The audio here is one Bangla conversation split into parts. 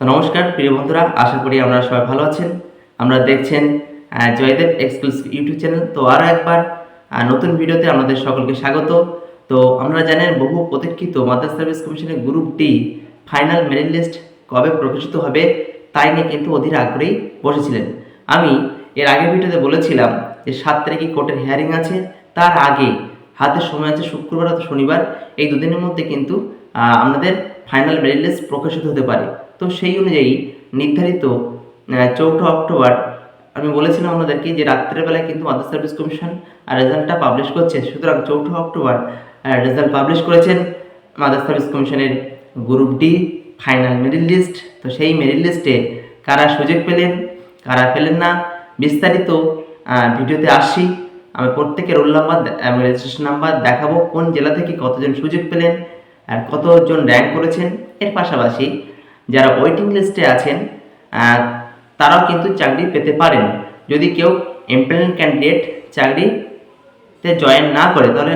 তো নমস্কার, প্রিয় বন্ধুরা, আশা করি আপনারা সবাই ভালো আছেন। আমরা দেখছেন জয়দেব এক্সক্লুসিভ ইউটিউব চ্যানেল। তো আরও একবার নতুন ভিডিওতে আমাদের সকলকে স্বাগত। তো আমরা জানেন, বহু প্রতীক্ষিত মাদ্রাস সার্ভিস কমিশনের group D final merit list কবে প্রকাশিত হবে, তাই নিয়ে কিন্তু অধীর আগ্রহী বসেছিলেন। আমি এর আগের ভিডিওতে বলেছিলাম যে সাত তারিখে কোর্টের হিয়ারিং আছে, তার আগে হাতে সময় আছে শুক্রবার অথবা শনিবার, এই দুদিনের মধ্যে কিন্তু আমাদের ফাইনাল মেরিট লিস্ট প্রকাশিত হতে পারে। তো সেই অনুযায়ী নির্ধারিত চৌঠা অক্টোবর আমি বলেছিলাম আপনাদেরকে যে রাত্রেবেলায় কিন্তু মাদ্রাস সার্ভিস কমিশন রেজাল্টটা পাবলিশ করছে। সুতরাং চৌঠা অক্টোবর রেজাল্ট পাবলিশ করেছেন মাদ্রাস সার্ভিস কমিশনের group D, final merit list. তো সেই মেরিট লিস্টে কারা সুযোগ পেলেন, কারা পেলেন না, বিস্তারিত ভিডিওতে আসছি আমি প্রত্যেকের রোল নাম্বার রেজিস্ট্রেশন নাম্বার দেখাবো কোন জেলা থেকে কতজন সুযোগ পেলেন, আর কতজন র্যাঙ্ক করেছেন। এর পাশাপাশি যারা ওয়েটিং লিস্টে আছেন তারাও কিন্তু চাকরি পেতে পারেন। যদি কেউ এমপ্লয়েমেন্ট ক্যান্ডিডেট চাকরিতে জয়েন না করে, তাহলে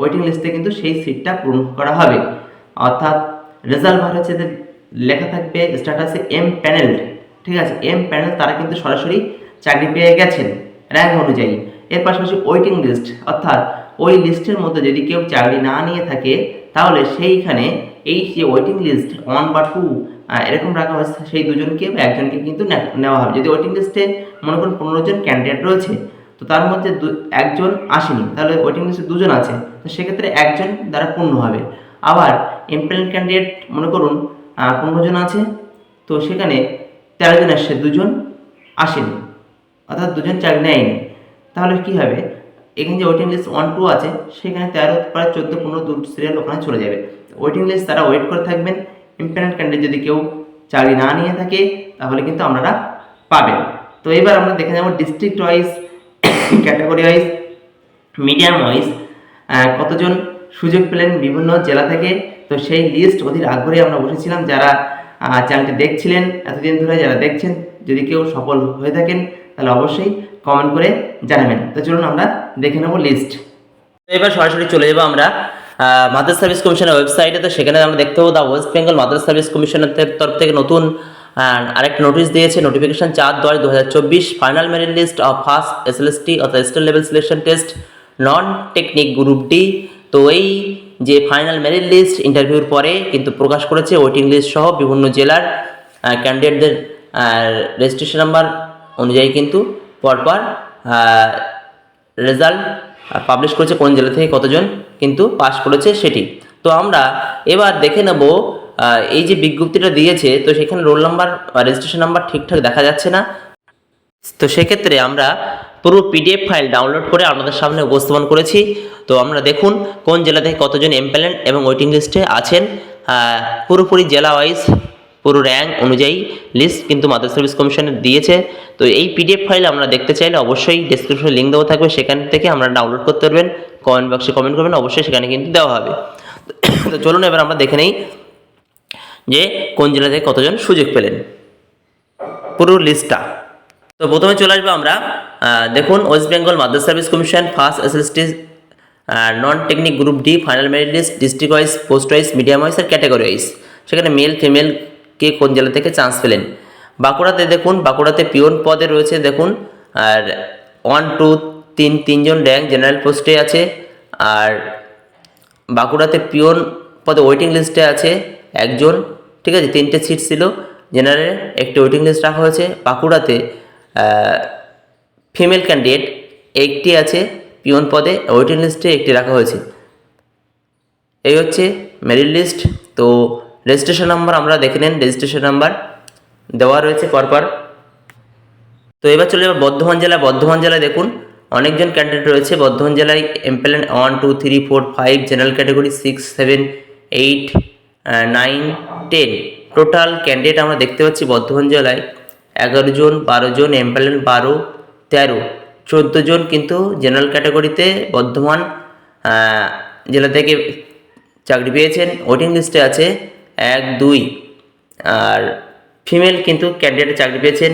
ওয়েটিং লিস্টে কিন্তু সেই সিটটা পূরণ করা হবে। অর্থাৎ রেজাল্ট বার হচ্ছে লেখা থাকবে স্ট্যাটাসে এম প্যানেল ঠিক আছে? এম প্যানেল তারা কিন্তু সরাসরি চাকরি পেয়ে গেছেন র্যাঙ্ক অনুযায়ী। এর পাশাপাশি ওয়েটিং লিস্ট অর্থাৎ ওই লিস্টের মধ্যে যদি কেউ চাকরি না নিয়ে থাকে, তাহলে সেইখানে এই যে ওয়েটিং লিস্ট ওয়ান বা টু এরকম রাখা হয়েছে, সেই দুজনকে বা একজনকে কিন্তু নেওয়া হবে। যদি ওয়েটিং লিস্টে মনে করুন পনেরো জন ক্যান্ডিডেট রয়েছে, তো তার মধ্যে একজন আসেনি, তাহলে ওয়েটিং লিস্টে দুজন আছে, তো সেক্ষেত্রে একজন দ্বারা পূর্ণ হবে। আবার এমপ্লয়েমেন্ট ক্যান্ডিডেট মনে করুন পনেরো জন আছে, তো সেখানে তেরো জন আসছে দুজন আসেনি, অর্থাৎ দুজন চাকরি নেয়নি। তাহলে কি হবে? এখানে যে ওয়েটিং লিস্ট ওয়ান টু আছে, সেখানে তেরো প্রায় চোদ্দ, পনেরো দু সিরিয়াল ওখানে চলে যাবে। ওয়েটিং লিস্ট তারা ওয়েট করে থাকবেন। ইম্পেন্ডেন্ট ক্যান্ডিডেট যদি কেউ চাকরি না নিয়ে থাকে, তাহলে কিন্তু আপনারা পাবেন। তো এবার আমরা দেখে নেব district wise category wise medium wise কতজন সুযোগ পেলেন বিভিন্ন জেলা থেকে। তো সেই লিস্ট অধীর আগ্রহে আমরা বসেছিলাম যারা চ্যানেলটি দেখছিলেন, এতদিন ধরে যারা দেখছেন, যদি কেউ সফল হয়ে থাকেন তাহলে অবশ্যই কমেন্ট করে জানাবেন। তো চলুন আমরা দেখে নেব লিস্ট এবার সরাসরি চলে যাব আমরা মাদ্রাস সার্ভিস কমিশনের ওয়েবসাইটে তো সেখানে আমরা দেখতে পাবো the West Bengal Madrasah service কমিশনের তরফ থেকে নতুন আরেকটা নোটিশ দিয়েছে। নোটিফিকেশন চার দশ দু হাজার চব্বিশ final merit list of first S L S T অর্থাৎ state level selection test non technical group D তো এই যে ফাইনাল মেরিট লিস্ট ইন্টারভিউর পরে কিন্তু প্রকাশ করেছে। ওয়েটিং লিস্ট সহ বিভিন্ন জেলার ক্যান্ডিডেটদের রেজিস্ট্রেশন নাম্বার অনুযায়ী কিন্তু পরপর রেজাল্ট পাবলিশ করেছে কোন জেলা থেকে কতজন, কিন্তু পাস করেছে সেটি। তো আমরা এবার দেখে নেব এই যে বিজ্ঞপ্তিটা দিয়েছে, তো সেখানে রোল নাম্বার রেজিস্ট্রেশন নাম্বার ঠিকঠাক দেখা যাচ্ছে না। তো সেক্ষেত্রে আমরা পুরো পিডিএফ ফাইল ডাউনলোড করে আপনাদের সামনে উপস্থাপন করেছি। তো আমরা দেখুন কোন জেলা থেকে কতজন এমপ্যালেন্ট এবং ওয়েটিং লিস্টে আছেন। পুরোপুরি জেলা ওয়াইজ পুরো র্যাঙ্ক অনুযায়ী লিস্ট কিন্তু মাদার সার্ভিস কমিশনের দিয়েছে। তো এই পিডিএফ ফাইল আমরা দেখতে চাইলে অবশ্যই ডিসক্রিপশনে লিঙ্ক দেওয়া থাকবে, সেখান থেকে আমরা ডাউনলোড করতে পারবেন। কমেন্ট বক্সে কমেন্ট করবেন, অবশ্যই সেখানে কিন্তু দেওয়া হবে। তো চলুন এবার আমরা দেখে নেই যে কোন জেলা থেকে কতজন সুযোগ পেলেন। পুরো লিস্টটা তো প্রথমে চলে আসব আমরা। দেখুন West Bengal Madrasah service commission first SST non technical group D final merit list district wise post wise medium wise আর ক্যাটাগরি ওয়াইজ সেখানে মেল ফিমেল কে কোন জেলা থেকে চান্স পেলেন? বাঁকুড়াতে দেখুন, বাঁকুড়াতে পিওন পদে রয়েছে, দেখুন, আর ওয়ান টু তিন, তিনজন র্যাঙ্ক জেনারেল পোস্টে আছে, আর বাঁকুড়াতে পিওন পদে ওয়েটিং লিস্টে আছে একজন, ঠিক আছে, তিনটে সিট ছিল জেনারেল একটি ওয়েটিং লিস্ট রাখা হয়েছে। বাঁকুড়াতে ফিমেল ক্যান্ডিডেট একটি আছে, পিওন পদে ওয়েটিং লিস্টে একটি রাখা হয়েছে। এই হচ্ছে মেরিট লিস্ট তো রেজিস্ট্রেশন নাম্বার আমরা দেখে নেন রেজিস্ট্রেশন নাম্বার দেওয়া রয়েছে পরপর। তো এবার চলে যাব বর্ধমান জেলা বর্ধমান জেলায় দেখুন, অনেকজন ক্যান্ডিডেট রয়েছে। বর্ধমান জেলায় এমপ্লেন one two three four five general category six seven eight nine ten total candidate আমরা দেখতে পাচ্ছি বর্ধমান জেলায়। এগারো জন, বারো জন এমপ্লেন বারো, তেরো। চোদ্দ জন কিন্তু জেনারেল ক্যাটাগরিতে বর্ধমান জেলা থেকে চাকরি পেয়েছেন। ওয়েটিং লিস্টে আছে। এক, দুই। আর ফিমেল কিন্তু ক্যান্ডিডেট চাকরি পেয়েছেন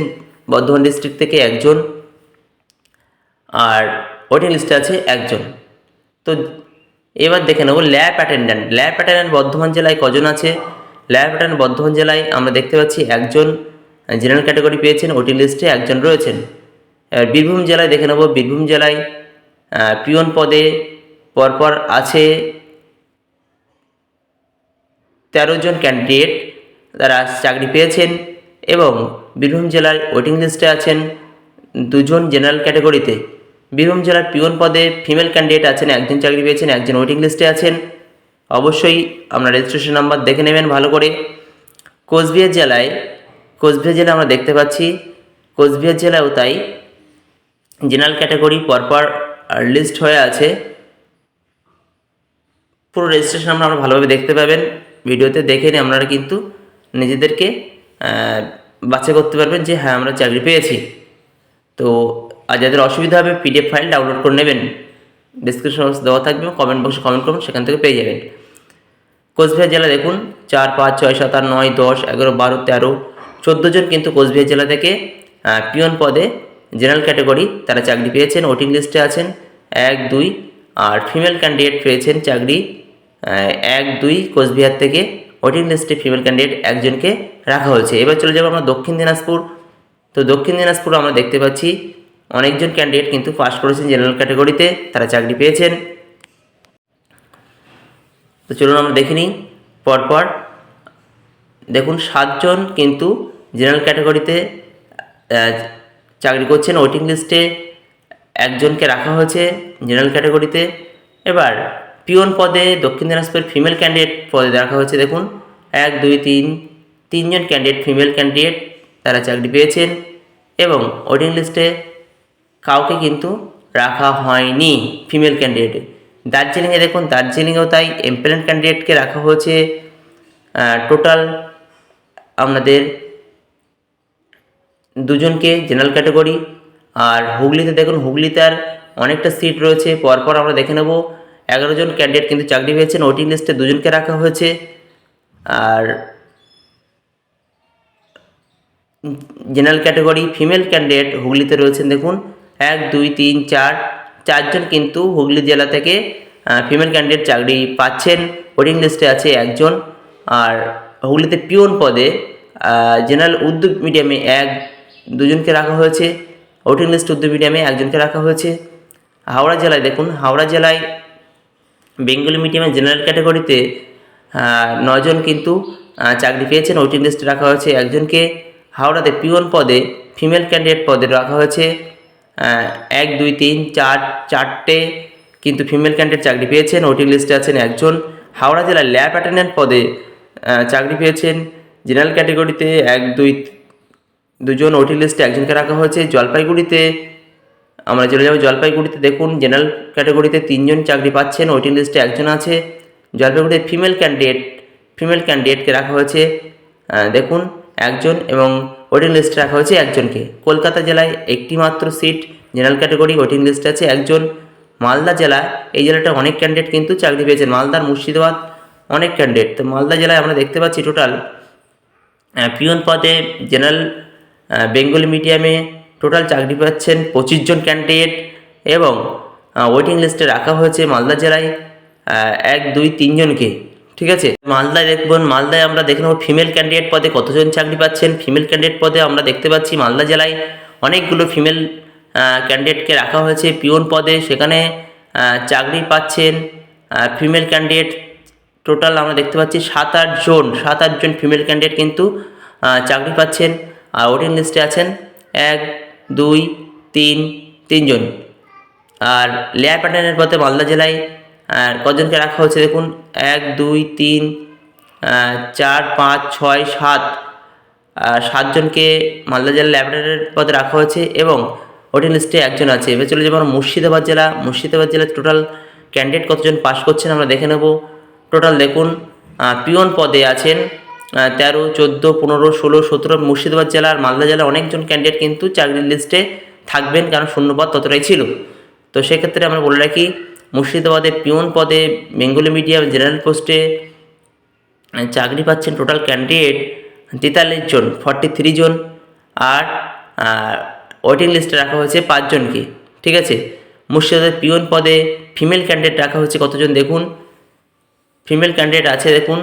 বর্ধমান ডিস্ট্রিক্ট থেকে একজন আর ওয়েটিং লিস্টে আছে একজন। তো এবার দেখে নেব lab attendant lab attendant Bardhaman জেলায় কজন আছে? ল্যাবরেটন বর্ধমান জেলায় আমরা দেখতে পাচ্ছি একজন জেনারেল ক্যাটাগরি পেয়েছেন ওটি লিস্টে একজন রয়েছেন। বীরভূম জেলায় দেখে নেব, বীরভূম জেলায় পিয়ন পদে পরপর আছে তেরো জন ক্যান্ডিডেট তারা চাকরি পেয়েছেন এবং বীরভূম জেলার ওয়েটিং লিস্টে আছেন দুজন জেনারেল ক্যাটাগরিতে বীরভূম জেলার পিয়ন পদে ফিমেল ক্যান্ডিডেট আছেন, একজন চাকরি পেয়েছেন, একজন ওয়েটিং লিস্টে আছেন। অবশ্যই আপনার রেজিস্ট্রেশন নাম্বার দেখে নেবেন ভালো করে। কোচবিহার জেলায় কোচবিহার জেলায় আমরা দেখতে পাচ্ছি, কোচবিহার জেলায়ও তাই জেনারেল ক্যাটাগরি পরপর লিস্ট হয়ে আছে। পুরো রেজিস্ট্রেশন আমরা ভালোভাবে দেখতে পাবেন। ভিডিওতে দেখে নিয়ে আপনারা কিন্তু নিজেদেরকে বাছাই করতে পারবেন যে হ্যাঁ আমরা চাকরি পেয়েছি। তো, আর যাদের অসুবিধা হবে পিডিএফ ফাইল ডাউনলোড করে নেবেন। ডিসক্রিপশন বক্স দেওয়া থাকবে কমেন্ট বক্সে কমেন্ট করুন, সেখান থেকে পেয়ে যাবেন। কোচবিহার জেলা দেখুন, চার, পাঁচ, ছয়, সাত, আট, নয়, দশ, এগারো, বারো, তেরো, চোদ্দ জন কিন্তু কোচবিহার জেলা থেকে পিয়ন পদে জেনারেল ক্যাটাগরি তারা চাকরি পেয়েছেন ওটিং লিস্টে আছেন। এক, দুই, আর ফিমেল ক্যান্ডিডেট পেয়েছেন চাকরি। এক, দুই, কোচবিহার থেকে ওয়েটিং লিস্টে ফিমেল ক্যান্ডিডেট একজনকে রাখা হয়েছে। এবার চলে যাব আমরা দক্ষিণ দিনাজপুর। তো দক্ষিণ দিনাজপুর আমরা দেখতে পাচ্ছি, অনেকজন ক্যান্ডিডেট কিন্তু পাস করেছেন জেনারেল ক্যাটাগরিতে তারা চাকরি পেয়েছেন। তো চলুন আমরা দেখে নিই, পরপর। দেখুন, সাতজন কিন্তু জেনারেল ক্যাটাগরিতে চাকরি করছেন। ওয়েটিং লিস্টে একজনকে রাখা হয়েছে জেনারেল ক্যাটাগরিতে এবার পিওন পদে, দক্ষিণ দিনাজপুরের ফিমেল ক্যান্ডিডেট পদে রাখা হয়েছে, দেখুন। এক, দুই, তিন, তিনজন ক্যান্ডিডেট, ফিমেল ক্যান্ডিডেট তারা চাকরি পেয়েছেন এবং ওয়েটিং লিস্টে কাউকে কিন্তু রাখা হয়নি ফিমেল ক্যান্ডিডেটে। দার্জিলিংয়ে দেখুন, দার্জিলিংয়েও তাই এমপ্লয়েন্ট ক্যান্ডিডেটকে রাখা হয়েছে। টোটাল আপনাদের দুজনকে জেনারেল ক্যাটাগরি। আর হুগলিতে দেখুন, হুগলিতে আর অনেকটা সিট রয়েছে। পরপর আমরা দেখে নেব। এগারো জন ক্যান্ডিডেট কিন্তু চাকরি পেয়েছেন ওটিং লিস্টে দুজনকে রাখা হয়েছে। আর জেনারেল ক্যাটাগরি ফিমেল ক্যান্ডিডেট হুগলিতে রয়েছেন, দেখুন। এক, দুই, তিন, চার, চারজন কিন্তু হুগলি জেলা থেকে ফিমেল ক্যান্ডিডেট চাকরি পাচ্ছেন। ওয়েটিং লিস্টে আছে একজন। আর হুগলিতে পিওন পদে জেনারেল উর্দু মিডিয়ামে এক, দুজনকে রাখা হয়েছে। ওয়েটিং লিস্ট উর্দু মিডিয়ামে একজনকে রাখা হয়েছে। হাওড়া জেলায় দেখুন, হাওড়া জেলায় বেঙ্গলি মিডিয়ামের জেনারেল ক্যাটাগরিতে নজন কিন্তু চাকরি পেয়েছেন। ওয়েটিং লিস্টে রাখা হয়েছে একজনকে। হাওড়াতে পিওন পদে, ফিমেল ক্যান্ডিডেট পদে রাখা হয়েছে। এক, দুই, তিন, চার, চারটে কিন্তু ফিমেল ক্যান্ডিডেট চাকরি পেয়েছেন। ওয়েটিং লিস্টে আছেন একজন। হাওড়া জেলার ল্যাব অ্যাটেন্ডেন্ট পদে চাকরি পেয়েছেন। জেনারেল ক্যাটাগরিতে এক, দুই, দুজন। ওটি লিস্টে একজনকে রাখা হয়েছে। জলপাইগুড়িতে আমরা চলে যাব জলপাইগুড়িতে। দেখুন জেনারেল ক্যাটাগরিতে তিনজন চাকরি পাচ্ছেন ওয়েটিং লিস্টে একজন আছে। জলপাইগুড়িতে ফিমেল ক্যান্ডিডেট ফিমেল ক্যান্ডিডেটকে রাখা হয়েছে। দেখুন, একজন এবং ওয়েটিং লিস্টে রাখা হয়েছে একজনকে। কলকাতা জেলায় একটি মাত্র সিট জেনারেল ক্যাটাগরি ওয়েটিং লিস্টে আছে একজন। মালদা জেলা এই জেলাটা অনেক ক্যান্ডিডেট কিন্তু চাকরি পেয়েছেন। মালদার মুর্শিদাবাদ অনেক ক্যান্ডিডেট তো মালদা জেলায় আমরা দেখতে পাচ্ছি টোটাল পিওন পদে জেনারেল বেঙ্গলি মিডিয়ামে টোটাল চাকরি পাচ্ছেন পঁচিশ জন ক্যান্ডিডেট এবং ওয়েটিং লিস্টে রাখা হয়েছে মালদা জেলায় এক, দুই তিনজনকে ঠিক আছে? মালদায় দেখবেন, মালদায় আমরা দেখে নেব ফিমেল ক্যান্ডিডেট পদে কতজন চাকরি পাচ্ছেন। ফিমেল ক্যান্ডিডেট পদে আমরা দেখতে পাচ্ছি মালদা জেলায় অনেকগুলো ফিমেল ক্যান্ডিডেটকে রাখা হয়েছে পিওন পদে। সেখানে চাকরি পাচ্ছেন ফিমেল ক্যান্ডিডেট টোটাল আমরা দেখতে পাচ্ছি সাত আট জন সাত আটজন ফিমেল ক্যান্ডিডেট কিন্তু চাকরি পাচ্ছেন। আর ওয়েটিং লিস্টে আছেন এক দুই, তিন, তিনজন। আর লেয়ার প্যাটার্নের পথে মালদা জেলায়, আর কজনকে রাখা হয়েছে দেখুন, এক, দুই, তিন চার, পাঁচ, ছয়, সাত। সাতজনকে মালদা জেলা ল্যাবরেটরির পদে রাখা হয়েছে এবং ওটিং লিস্টে একজন আছে। এবার চলে যাব মুর্শিদাবাদ জেলা। মুর্শিদাবাদ জেলার টোটাল ক্যান্ডিডেট কতজন পাস করছেন আমরা দেখে নেব। টোটাল দেখুন পিওন পদে আছেন তেরো, চোদ্দ, পনেরো, ষোলো, সতেরো, মুর্শিদাবাদ জেলা আর মালদা জেলার অনেকজন ক্যান্ডিডেট কিন্তু চাকরির লিস্টে থাকবেন, কারণ শূন্যপদ ততটাই ছিল। তো সেক্ষেত্রে আমরা বলে রাখি, মুর্শিদাবাদে পিওন পদে, বেঙ্গলি মিডিয়াম জেনারেল পোস্টে চাকরি পাচ্ছেন টোটাল ক্যান্ডিডেট তেতাল্লিশ জন ফর্টি থ্রি জন, আর ওয়েটিং লিস্টে রাখা হয়েছে পাঁচজনকে ঠিক আছে? মুর্শিদাবাদের পিওন পদে ফিমেল ক্যান্ডিডেট রাখা হয়েছে কতজন দেখুন? ফিমেল ক্যান্ডিডেট আছে দেখুন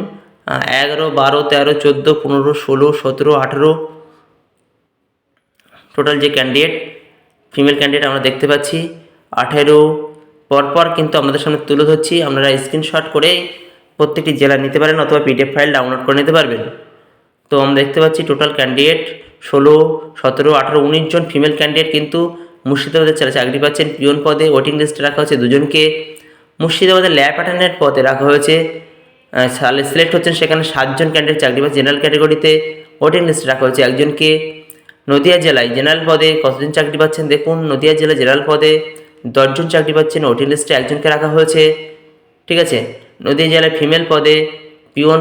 এগারো, বারো, তেরো, চোদ্দ, পনেরো, ষোলো, সতেরো, আঠেরো। টোটাল যে ক্যান্ডিডেট ফিমেল ক্যান্ডিডেট আমরা দেখতে পাচ্ছি, আঠেরো। পরপর কিন্তু আপনাদের সামনে তুলে ধরছি, আপনারা স্ক্রিনশট করে প্রত্যেকটি জেলা নিতে পারেন অথবা পিডিএফ ফাইল ডাউনলোড করে নিতে পারবেন। তো আমরা দেখতে পাচ্ছি টোটাল ক্যান্ডিডেট ষোলো, সতেরো, আঠেরো, উনিশ জন ফিমেল ক্যান্ডিডেট কিন্তু মুর্শিদাবাদের ছেলে চাকরি পাচ্ছেন পিওন পদে ওয়েটিং লিস্টে রাখা হয়েছে দুজনকে। মুর্শিদাবাদের ল্যাব অ্যাটেন্ডেন্ট পদে রাখা হয়েছে সিলেক্ট হচ্ছেন, সেখানে সাতজন ক্যান্ডিডেট চাকরি পাচ্ছে। জেনারেল ক্যাটাগরিতে ওয়েটিং লিস্টে রাখা হয়েছে একজনকে। নদিয়া জেলায় জেনারেল পদে কতজন চাকরি পাচ্ছেন? দেখুন, নদিয়া জেলা জেনারেল পদে দশজন চাকরি পাচ্ছেন। ওয়েটিং লিস্টে একজনকে রাখা হয়েছে। ঠিক আছে? নদীয়া জেলায় ফিমেল পদে পিওন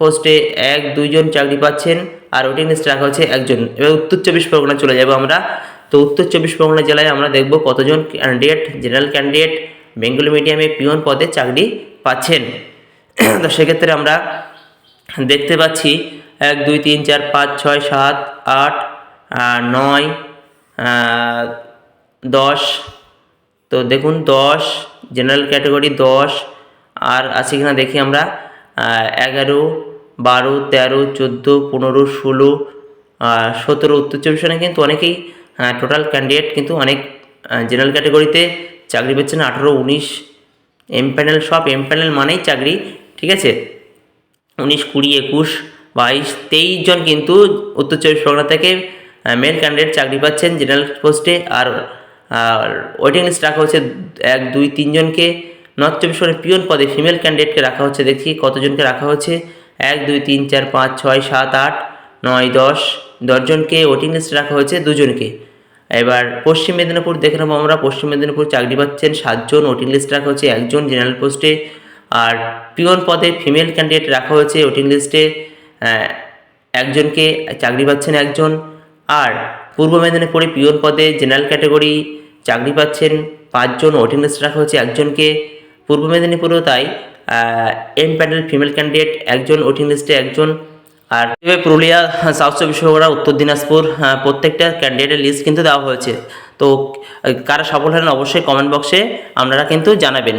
পোস্টে এক, দুইজন চাকরি পাচ্ছেন আর ওয়েটিং লিস্টে রাখা হয়েছে একজন। এবার উত্তর চব্বিশ পরগনা চলে যাব আমরা। তো উত্তর চব্বিশ পরগনা জেলায় আমরা দেখব কতজন ক্যান্ডিডেট জেনারেল ক্যান্ডিডেট বেঙ্গলি মিডিয়ামে পিওন পদে চাকরি পাচ্ছেন। তো সেক্ষেত্রে আমরা দেখতে পাচ্ছি এক, দুই, তিন, চার, পাঁচ, ছয়, সাত, আট নয় দশ। তো দেখুন দশ জেনারেল ক্যাটাগরি দশ। আর আছে কিনা দেখি আমরা এগারো, বারো, তেরো, চোদ্দ, পনেরো, ষোলো সতেরো, উত্তর চব্বিশ পরগনায় কিন্তু অনেকেই টোটাল ক্যান্ডিডেট কিন্তু অনেক জেনারেল ক্যাটাগরিতে চাকরি পাচ্ছেন আঠেরো, উনিশ এম প্যানেল সব এম প্যানেল মানেই চাকরি ঠিক আছে? উনিশ কুড়ি একুশ বাইশ তেইশ জন কিন্তু উত্তর চব্বিশ পরগনা থেকে মেল ক্যান্ডিডেট চাকরি পাচ্ছেন জেনারেল পোস্টে আর আর ওয়েটিং লিস্ট রাখা হচ্ছে এক, দুই তিনজনকে নর্থ চব্বিশ পরগনা পিওন পদে ফিমেল ক্যান্ডিডেটকে রাখা হচ্ছে দেখি কতজনকে রাখা হচ্ছে। এক, দুই, তিন, চার, পাঁচ, ছয়, সাত, আট, নয়, দশ দশজনকে ওয়েটিং লিস্টে রাখা হয়েছে দুজনকে। এবার পশ্চিম মেদিনীপুর দেখে নেব আমরা, পশ্চিম মেদিনীপুর চাকরি পাচ্ছেন সাতজন ওয়েটিং লিস্ট রাখা হচ্ছে একজন জেনারেল পোস্টে আর পিওন পদে ফিমেল ক্যান্ডিডেট রাখা হয়েছে ওয়েটিং লিস্টে একজনকে চাকরি পাচ্ছেন একজন, আর পূর্ব মেদিনীপুরে পিওন পদে জেনারেল ক্যাটাগরি চাকরি পাচ্ছেন পাঁচজন ওয়েটিং লিস্টে রাখা হয়েছে একজনকে, পূর্ব মেদিনীপুরেও তাই এম প্যানেল ফিমেল ক্যান্ডিডেট একজন ওয়েটিং লিস্টে একজন, আর পুরুলিয়া সাউথ চব্বিশ পরগনা, উত্তর দিনাজপুর প্রত্যেকটা ক্যান্ডিডেটের লিস্ট কিন্তু দেওয়া হয়েছে। তো কারা সফল হলেন অবশ্যই কমেন্ট বক্সে আপনারা কিন্তু জানাবেন।